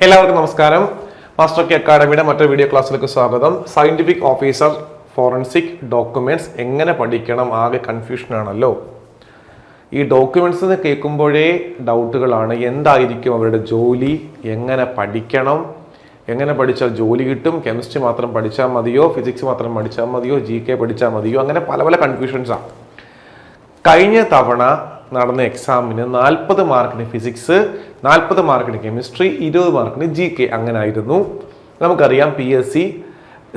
എല്ലാവർക്കും നമസ്കാരം. Master K അക്കാഡമിയുടെ മറ്റൊരു വീഡിയോ ക്ലാസ്സിലേക്ക് സ്വാഗതം. സയന്റിഫിക് ഓഫീസർ ഫോറൻസിക് ഡോക്യുമെന്റ്സ് എങ്ങനെ പഠിക്കണം? ആകെ കൺഫ്യൂഷൻ ആണല്ലോ. ഈ ഡോക്യുമെന്റ്സ് എന്ന് കേൾക്കുമ്പോഴേ ഡൗട്ടുകളാണ് എന്തായിരിക്കും അവരുടെ ജോലി? എങ്ങനെ പഠിക്കണം? എങ്ങനെ പഠിച്ചാൽ ജോലി കിട്ടും? കെമിസ്ട്രി മാത്രം പഠിച്ചാൽ മതിയോ? ഫിസിക്സ് മാത്രം പഠിച്ചാൽ മതിയോ? ജി കെ പഠിച്ചാൽ മതിയോ? അങ്ങനെ പല പല കൺഫ്യൂഷൻസാണ് കഴിഞ്ഞ തവണ നടന്ന എക്സാമിന് നാൽപ്പത് മാർക്കിന് ഫിസിക്സ് നാൽപ്പത് മാർക്കിന് കെമിസ്ട്രി ഇരുപത് മാർക്കിന് ജി കെ അങ്ങനെ ആയിരുന്നു നമുക്കറിയാം പി എസ് സി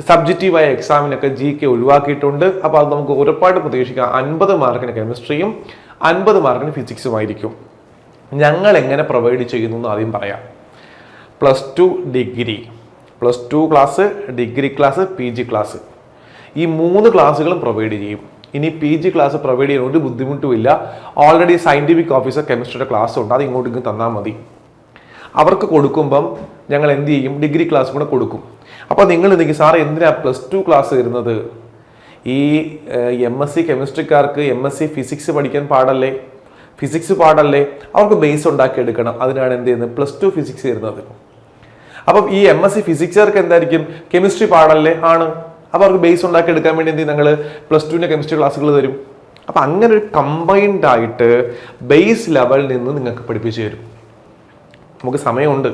സബ്ജക്റ്റീവായ എക്സാമിനൊക്കെ ജി കെ ഒഴിവാക്കിയിട്ടുണ്ട്. അപ്പോൾ അത് നമുക്ക് ഉറപ്പായിട്ട് പ്രതീക്ഷിക്കാം. അൻപത് മാർക്കിന് കെമിസ്ട്രിയും അൻപത് മാർക്കിന് ഫിസിക്സും ആയിരിക്കും. ഞങ്ങൾ എങ്ങനെ പ്രൊവൈഡ് ചെയ്യുന്നു എന്ന് ആദ്യം പറയാം. Plus two degree plus two class degree class P G class ഈ മൂന്ന് ക്ലാസ്സുകളും പ്രൊവൈഡ് ചെയ്യും. ഇനി പി ജി ക്ലാസ് പ്രൊവൈഡ് ചെയ്യാൻ ഒരു ബുദ്ധിമുട്ടുമില്ല ഓൾറെഡി സയന്റിഫിക് ഓഫീസർ കെമിസ്ട്രിയുടെ ക്ലാസ് ഉണ്ട്. അത് ഇങ്ങോട്ട് ഇങ്ങ് തന്നാൽ മതി. അവർക്ക് കൊടുക്കുമ്പം ഞങ്ങൾ എന്ത് ചെയ്യും? ഡിഗ്രി ക്ലാസ് കൂടെ കൊടുക്കും. അപ്പോൾ നിങ്ങൾ എന്തെങ്കിലും സാർ എന്തിനാ പ്ലസ് ടു ക്ലാസ് വരുന്നത്? ഈ എം എസ് സി കെമിസ്ട്രിക്കാർക്ക് എം എസ് സി ഫിസിക്സ് പഠിക്കാൻ പാടല്ലേ? ഫിസിക്സ് പാടല്ലേ? അവർക്ക് ബേസ് ഉണ്ടാക്കി എടുക്കണം. അതിനാണ് എന്ത് ചെയ്യുന്നത്? പ്ലസ് ടു ഫിസിക്സ് വരുന്നത്. അപ്പം ഈ എം എസ് സി ഫിസിക്സുകാർക്ക് എന്തായിരിക്കും? കെമിസ്ട്രി പാടല്ലേ? ആണ്. അപ്പോൾ അവർക്ക് ബേസ് ഉണ്ടാക്കി എടുക്കാൻ വേണ്ടി എന്ത് ഞങ്ങൾ പ്ലസ് ടുവിന്റെ കെമിസ്ട്രി ക്ലാസ്സുകൾ തരും. അപ്പം അങ്ങനെ ഒരു കമ്പൈൻഡ് ആയിട്ട് ബേസ് ലെവലിൽ നിന്ന് നിങ്ങൾക്ക് പഠിപ്പിച്ചു തരും. നമുക്ക് സമയമുണ്ട്.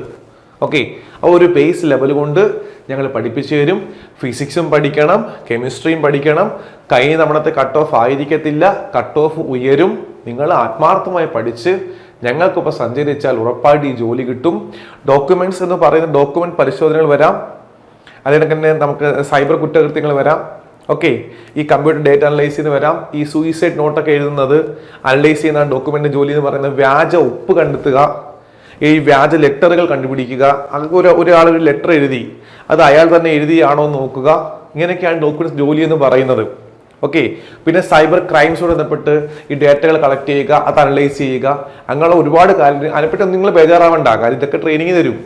ഓക്കെ ആ ഒരു ബേസ് ലെവൽ കൊണ്ട് ഞങ്ങൾ പഠിപ്പിച്ചു തരും. ഫിസിക്സും പഠിക്കണം കെമിസ്ട്രിയും പഠിക്കണം. കൈ തവണത്തെ കട്ട് ഓഫ് ആയിരിക്കത്തില്ല. കട്ട് ഓഫ് ഉയരും. നിങ്ങൾ ആത്മാർത്ഥമായി പഠിച്ച് ഞങ്ങൾക്കൊപ്പം സഞ്ചരിച്ചാൽ ഉറപ്പായിട്ട് ഈ ജോലി കിട്ടും. ഡോക്യുമെന്റ്സ് എന്ന് പറയുന്ന ഡോക്യുമെന്റ് പരിശോധനകൾ വരാം. അതിനൊക്കെ തന്നെ നമുക്ക് സൈബർ കുറ്റകൃത്യങ്ങൾ വരാം. ഓക്കെ ഈ കമ്പ്യൂട്ടർ ഡേറ്റ അനലൈസ് ചെയ്ത് വരാം. ഈ സൂയിസൈഡ് നോട്ടൊക്കെ എഴുതുന്നത് അനലൈസ് ചെയ്യുന്ന ഡോക്യുമെന്റ് ജോലി എന്ന് പറയുന്നത്. വ്യാജ ഒപ്പ് കണ്ടെത്തുക. ഈ വ്യാജ ലെറ്ററുകൾ കണ്ടുപിടിക്കുക. അങ്ങനെ ഒരു ഒരാൾ ഒരു ലെറ്റർ എഴുതി. അത് അയാൾ തന്നെ എഴുതിയാണോ എന്ന് നോക്കുക. ഇങ്ങനെയൊക്കെയാണ് ഡോക്യുമെന്റ്സ് ജോലി എന്ന് പറയുന്നത്. ഓക്കെ പിന്നെ സൈബർ ക്രൈംസോട് ബന്ധപ്പെട്ട് ഈ ഡേറ്റകൾ കളക്ട് ചെയ്യുക അത് അനലൈസ് ചെയ്യുക. അങ്ങനെയുള്ള ഒരുപാട് കാര്യങ്ങൾ. അതിനെപ്പറ്റി നിങ്ങൾ ബേജാറാവണ്ട. കാര്യം ഇതൊക്കെ ട്രെയിനിങ് തരും.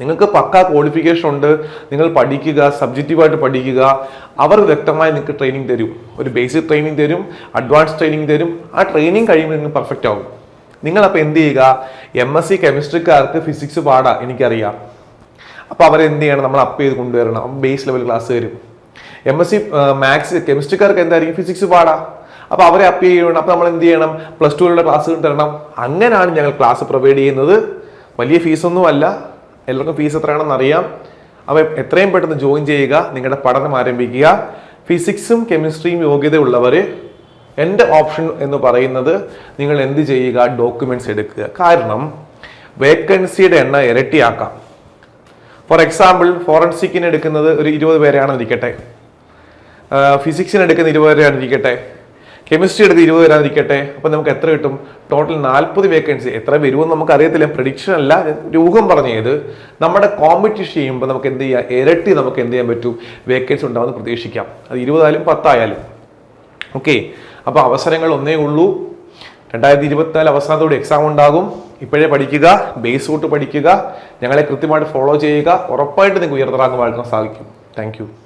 നിങ്ങൾക്ക് പക്ക ക്വാളിഫിക്കേഷൻ ഉണ്ട് നിങ്ങൾ പഠിക്കുക സബ്ജക്റ്റീവായിട്ട് പഠിക്കുക. അവർ വ്യക്തമായി നിങ്ങൾക്ക് ട്രെയിനിങ് തരും. ഒരു ബേസിക് ട്രെയിനിങ് തരും അഡ്വാൻസ് ട്രെയിനിങ് തരും. ആ ട്രെയിനിങ് കഴിയുമ്പോൾ നിങ്ങൾ പെർഫെക്റ്റ് ആകും നിങ്ങൾ അപ്പോൾ എന്ത് ചെയ്യുക? എം എസ് സി കെമിസ്ട്രിക്കാർക്ക് ഫിസിക്സ് പാടാ എനിക്കറിയാം. അപ്പോൾ അവരെന്ത് ചെയ്യണം? നമ്മൾ അപ്പ് ചെയ്ത് കൊണ്ടുവരണം. ബേസ് ലെവൽ ക്ലാസ് തരും എം എസ് സി മാത്സ് കെമിസ്ട്രിക്കാർക്ക് എന്തായിരിക്കും? ഫിസിക്സ് പാടാ. അപ്പോൾ അവരെ അപ്പ് ചെയ്യണം. അപ്പോൾ നമ്മൾ എന്ത് ചെയ്യണം? പ്ലസ് ടുവിലുള്ള ക്ലാസ് തരണം. അങ്ങനെയാണ് ഞങ്ങൾ ക്ലാസ് പ്രൊവൈഡ് ചെയ്യുന്നത്. വലിയ ഫീസൊന്നും അല്ല എല്ലാവർക്കും ഫീസ് എത്രയാണെന്ന് അറിയാം. അപ്പോൾ എത്രയും പെട്ടെന്ന് ജോയിൻ ചെയ്യുക നിങ്ങളുടെ പഠനം ആരംഭിക്കുക. ഫിസിക്സും കെമിസ്ട്രിയും യോഗ്യതയുള്ളവർ എന്റെ ഓപ്ഷൻ എന്ന് പറയുന്നത് നിങ്ങൾ എന്ത് ചെയ്യുക? ഡോക്യുമെന്റ്സ് എടുക്കുക. കാരണം വേക്കൻസിയുടെ എണ്ണം ഇരട്ടിയാക്കാം. ഫോർ എക്സാമ്പിൾ ഫോറൻസിക്കിന് എടുക്കുന്നത് ഒരു ഇരുപത് പേരെയാണെന്നിരിക്കട്ടെ. ഫിസിക്സിന് എടുക്കുന്ന ഇരുപത് പേരെയാണ് ഇരിക്കട്ടെ കെമിസ്ട്രി എടുത്ത് ഇരുപത് വരാതിരിക്കട്ടെ. അപ്പം നമുക്ക് എത്ര കിട്ടും? ടോട്ടൽ നാൽപ്പത് വേക്കൻസി എത്ര വരുമെന്ന് നമുക്ക് അറിയത്തില്ല. പ്രഡിക്ഷൻ അല്ല. രൂപം പറഞ്ഞത് നമ്മുടെ കോമ്പറ്റീഷൻ ചെയ്യുമ്പോൾ നമുക്ക് എന്ത് ചെയ്യാം? ഇരട്ടി നമുക്ക് എന്ത് ചെയ്യാൻ പറ്റും? വേക്കൻസി ഉണ്ടാവുമെന്ന് പ്രതീക്ഷിക്കാം. അത് ഇരുപതായാലും പത്തായാലും. ഓക്കെ അപ്പോൾ അവസരങ്ങൾ ഒന്നേ ഉള്ളൂ. രണ്ടായിരത്തി ഇരുപത്തിനാല് അവസാനത്തോടെ എക്സാം ഉണ്ടാകും. ഇപ്പോഴേ പഠിക്കുക. ബേസ് റൂട്ട് പഠിക്കുക. ഞങ്ങളെ കൃത്യമായിട്ട് ഫോളോ ചെയ്യുക. ഉറപ്പായിട്ട് നിങ്ങൾക്ക് ഉയർത്തിറാക്കാൻ വളർത്താൻ സാധിക്കും. താങ്ക്